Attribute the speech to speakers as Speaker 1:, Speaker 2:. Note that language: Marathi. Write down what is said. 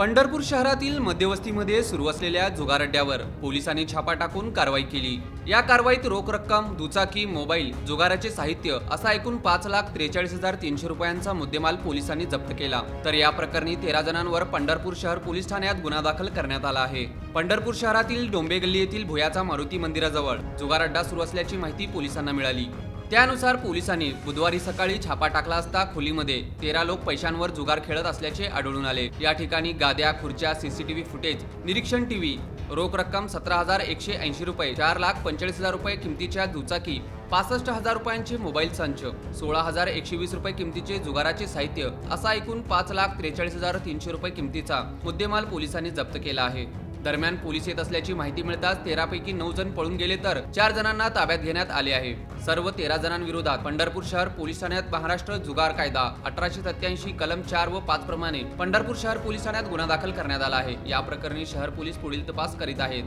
Speaker 1: पंढरपूर शहरातील मध्यवस्तीमध्ये सुरू असलेल्या जुगार अड्ड्यावर पोलिसांनी छापा टाकून कारवाई केली. या कारवाईत रोख रक्कम दुचाकी मोबाईल जुगाराचे साहित्य असा एकूण पाच लाख त्रेचाळीस हजार तीनशे रुपयांचा मुद्देमाल पोलिसांनी जप्त केला. तर या प्रकरणी तेरा जणांवर पंढरपूर शहर पोलीस ठाण्यात गुन्हा दाखल करण्यात आला आहे. पंढरपूर शहरातील डोंबे गल्ली येथील भुयाचा मारुती मंदिराजवळ जुगार अड्डा सुरू असल्याची माहिती पोलिसांना मिळाली. त्यानुसार पोलिसांनी बुधवारी सकाळी छापा टाकला असता खोलीमध्ये तेरा लोक पैशांवर जुगार खेळत असल्याचे आढळून आले. या ठिकाणी गाद्या खुर्च्या सीसीटीव्ही फुटेज निरीक्षण टीव्ही रोख रक्कम सतरा हजार एकशे ऐंशी रुपये चार लाख पंचेचाळीस हजार रुपये किमतीच्या दुचाकी पासष्ट हजार रुपयांचे मोबाईल संच सोळा हजार एकशे वीस रुपये किमतीचे जुगाराचे साहित्य असा एकूण पाच लाख त्रेचाळीस हजार तीनशे रुपये किमतीचा मुद्देमाल पोलिसांनी जप्त केला आहे. दरम्यान पोलीस येत असल्याची माहिती मिळताच तेरापैकी नऊ जण पळून गेले तर चार जणांना ताब्यात घेण्यात आले आहे. सर्व तेरा जणांविरोधात पंढरपूर शहर पोलीस ठाण्यात महाराष्ट्र जुगार कायदा अठराशे सत्याऐंशी कलम चार व पाच प्रमाणे पंढरपूर शहर पोलीस ठाण्यात गुन्हा दाखल करण्यात आला आहे. या प्रकरणी शहर पोलीस पुढील तपास करीत आहेत.